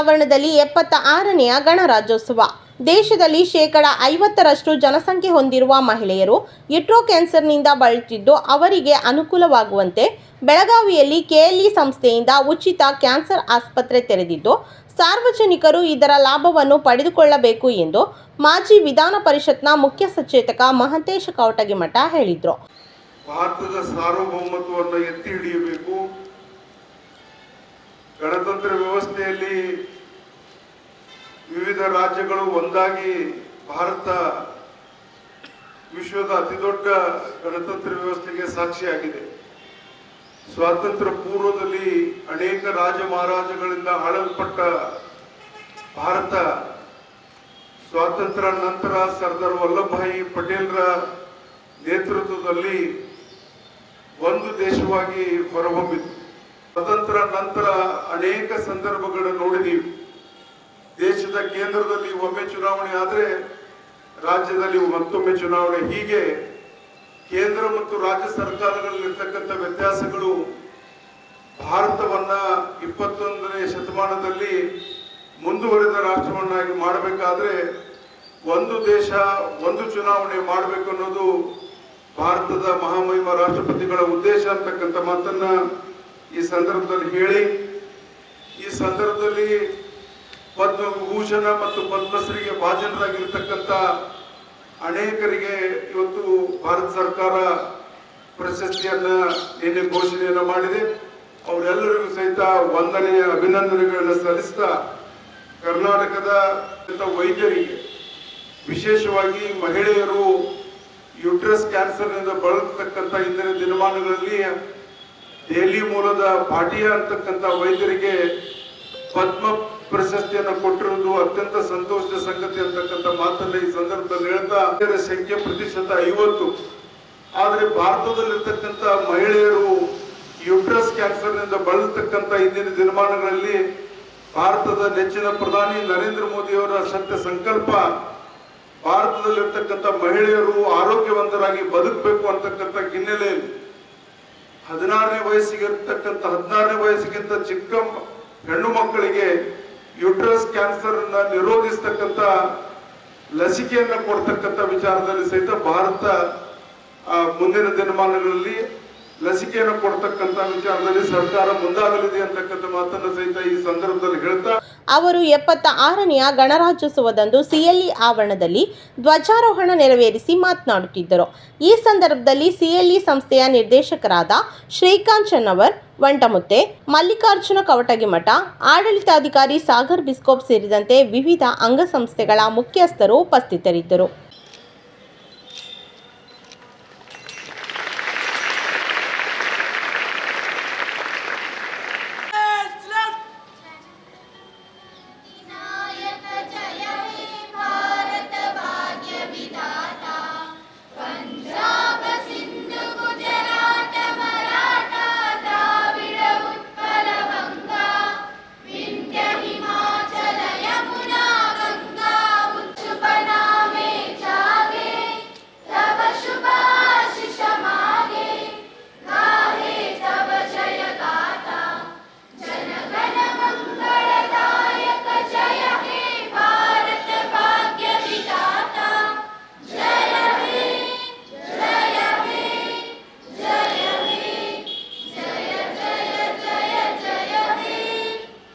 ಆವರಣದಲ್ಲಿ ಎಪ್ಪತ್ತ ಆರನೆಯ ಗಣರಾಜ್ಯೋತ್ಸವ. ದೇಶದಲ್ಲಿ ಶೇಕಡ ಐವತ್ತರಷ್ಟು ಜನಸಂಖ್ಯೆ ಹೊಂದಿರುವ ಮಹಿಳೆಯರು ಯುಟ್ರೋ ಕ್ಯಾನ್ಸರ್ನಿಂದ ಬಳಲುತ್ತಿದ್ದು, ಅವರಿಗೆ ಅನುಕೂಲವಾಗುವಂತೆ ಬೆಳಗಾವಿಯಲ್ಲಿ ಕೆಎಲ್ಇ ಸಂಸ್ಥೆಯಿಂದ ಉಚಿತ ಕ್ಯಾನ್ಸರ್ ಆಸ್ಪತ್ರೆ ತೆರೆದಿದ್ದು, ಸಾರ್ವಜನಿಕರು ಇದರ ಲಾಭವನ್ನು ಪಡೆದುಕೊಳ್ಳಬೇಕು ಎಂದು ಮಾಜಿ ವಿಧಾನ ಪರಿಷತ್ನ ಮುಖ್ಯ ಸಚೇತಕ ಮಹಂತೇಶ ಕವಟಗಿಮಠ ಹೇಳಿದರು. ಭಾರತದ ಸಾರ್ವಭೌಮತ್ವವನ್ನು ಎತ್ತಿ ಹಿಡಿಯಬೇಕು. ಗಣತಂತ್ರ ವ್ಯವಸ್ಥೆಯಲ್ಲಿ ವಿವಿಧ ರಾಜ್ಯಗಳು ಒಂದಾಗಿ ಭಾರತ ವಿಶ್ವದ ಅತಿದೊಡ್ಡ ಗಣತಂತ್ರ ವ್ಯವಸ್ಥೆಗೆ ಸಾಕ್ಷಿಯಾಗಿದೆ. ಸ್ವಾತಂತ್ರ್ಯ ಪೂರ್ವದಲ್ಲಿ ಅನೇಕ ರಾಜ ಮಹಾರಾಜಗಳಿಂದ ಆಳಲ್ಪಟ್ಟ ಭಾರತ, ಸ್ವಾತಂತ್ರ್ಯ ನಂತರ ಸರ್ದಾರ್ ವಲ್ಲಭಭಾಯಿ ಪಟೇಲ್ರ ನೇತೃತ್ವದಲ್ಲಿ ಒಂದು ದೇಶವಾಗಿ ಹೊರಹೊಮ್ಮಿತು. ಸ್ವತಂತ್ರ ನಂತರ ಅನೇಕ ಸಂದರ್ಭಗಳನ್ನು ನೋಡಿದೀವಿ. ದೇಶದ ಕೇಂದ್ರದಲ್ಲಿ ಒಮ್ಮೆ ಚುನಾವಣೆ ಆದರೆ ರಾಜ್ಯದಲ್ಲಿ ಮತ್ತೊಮ್ಮೆ ಚುನಾವಣೆ. ಹೀಗೆ ಕೇಂದ್ರ ಮತ್ತು ರಾಜ್ಯ ಸರ್ಕಾರಗಳಲ್ಲಿರ್ತಕ್ಕಂಥ ವ್ಯತ್ಯಾಸಗಳು ಭಾರತವನ್ನ ಇಪ್ಪತ್ತೊಂದನೇ ಶತಮಾನದಲ್ಲಿ ಮುಂದುವರೆದ ರಾಷ್ಟ್ರವನ್ನಾಗಿ ಮಾಡಬೇಕಾದ್ರೆ ಒಂದು ದೇಶ ಒಂದು ಚುನಾವಣೆ ಮಾಡಬೇಕು ಅನ್ನೋದು ಭಾರತದ ಮಹಾಮಹಿಮ ರಾಷ್ಟ್ರಪತಿಗಳ ಉದ್ದೇಶ ಅಂತಕ್ಕಂಥ ಮಾತನ್ನ ಈ ಸಂದರ್ಭದಲ್ಲಿ ಹೇಳಿ, ಈ ಸಂದರ್ಭದಲ್ಲಿ ಪದ್ಮಭೂಷಣ ಮತ್ತು ಪದ್ಮಶ್ರೀಗೆ ಭಾಜನರಾಗಿರ್ತಕ್ಕಂಥ ಅನೇಕರಿಗೆ ಇವತ್ತು ಭಾರತ ಸರ್ಕಾರ ಪ್ರಶಸ್ತಿಯನ್ನ ನಿನ್ನೆ ಘೋಷಣೆಯನ್ನು ಮಾಡಿದೆ. ಅವರೆಲ್ಲರಿಗೂ ಸಹಿತ ವಂದನೆಯ ಅಭಿನಂದನೆಗಳನ್ನು ಸಲ್ಲಿಸ್ತಾ ಕರ್ನಾಟಕದ ವೈದ್ಯರಿಗೆ, ವಿಶೇಷವಾಗಿ ಮಹಿಳೆಯರು ಯುಟ್ರಸ್ ಕ್ಯಾನ್ಸರ್ನಿಂದ ಬಳಲ್ತಕ್ಕಂಥ ಇಂದಿನ ದಿನಮಾನಗಳಲ್ಲಿ ದೆಹಲಿ ಮೂಲದ ಭಾಟಿಯಾ ಅಂತಕ್ಕಂಥ ವೈದ್ಯರಿಗೆ ಪದ್ಮ ಪ್ರಶಸ್ತಿಯನ್ನು ಕೊಟ್ಟಿರುವುದು ಅತ್ಯಂತ ಸಂತೋಷದ ಸಂಗತಿ ಅಂತಕ್ಕಂಥ ಮಾತನ್ನ ಈ ಸಂದರ್ಭದಲ್ಲಿ ಹೇಳ್ತಾ ಸಂಖ್ಯೆ ಪ್ರತಿಶತ ಐವತ್ತು. ಆದರೆ ಭಾರತದಲ್ಲಿರ್ತಕ್ಕಂಥ ಮಹಿಳೆಯರು ಯುಟ್ರಸ್ ಕ್ಯಾನ್ಸರ್ನಿಂದ ಬಳಲತಕ್ಕಂಥ ಇಂದಿನ ದಿನಮಾನಗಳಲ್ಲಿ ಭಾರತದ ನೆಚ್ಚಿನ ಪ್ರಧಾನಿ ನರೇಂದ್ರ ಮೋದಿಯವರ ಸತ್ಯ ಸಂಕಲ್ಪ, ಭಾರತದಲ್ಲಿರ್ತಕ್ಕಂಥ ಮಹಿಳೆಯರು ಆರೋಗ್ಯವಂತರಾಗಿ ಬದುಕಬೇಕು ಅಂತಕ್ಕಂಥ ಹಿನ್ನೆಲೆಯಲ್ಲಿ ಹದಿನಾರನೇ ವಯಸ್ಸಿಗೆ ಇರ್ತಕ್ಕಂಥ ಹದಿನಾರನೇ ವಯಸ್ಸಿಗಿಂತ ಚಿಕ್ಕ ಹೆಣ್ಣು ಮಕ್ಕಳಿಗೆ ಯುಟ್ರಸ್ ಕ್ಯಾನ್ಸರ್ ನಿರೋಧಿಸ್ತಕ್ಕಂಥ ಲಸಿಕೆಯನ್ನು ಕೊಡ್ತಕ್ಕಂಥ ವಿಚಾರದಲ್ಲಿ ಸಹಿತ ಭಾರತ ಮುಂದಿನ ದಿನಮಾನಗಳಲ್ಲಿ ಲಸಿಕೆಯನ್ನು ಕೊಡ್ತಕ್ಕಂಥ ವಿಚಾರದಲ್ಲಿ ಸರ್ಕಾರ ಮುಂದಾಗಲಿದೆ ಅಂತಕ್ಕಂಥ ಮಾತನ್ನು ಸಹಿತ ಈ ಸಂದರ್ಭದಲ್ಲಿ ಹೇಳ್ತಾ ಅವರು ಎಪ್ಪತ್ತ ಆರನೆಯ ಗಣರಾಜ್ಯೋತ್ಸವದಂದು ಸಿಎಲ್ಇ ಆವರಣದಲ್ಲಿ ಧ್ವಜಾರೋಹಣ ನೆರವೇರಿಸಿ ಮಾತನಾಡುತ್ತಿದ್ದರು. ಈ ಸಂದರ್ಭದಲ್ಲಿ ಸಿಎಲ್ಇ ಸಂಸ್ಥೆಯ ನಿರ್ದೇಶಕರಾದ ಶ್ರೀಕಾಂತ್ ಚನ್ನವರ್, ವಂಟಮುತ್ತೆ, ಮಲ್ಲಿಕಾರ್ಜುನ ಕವಟಗಿಮಠ, ಆಡಳಿತಾಧಿಕಾರಿ ಸಾಗರ್ ಬಿಸ್ಕೋಪ್ ಸೇರಿದಂತೆ ವಿವಿಧ ಅಂಗಸಂಸ್ಥೆಗಳ ಮುಖ್ಯಸ್ಥರು ಉಪಸ್ಥಿತರಿದ್ದರು.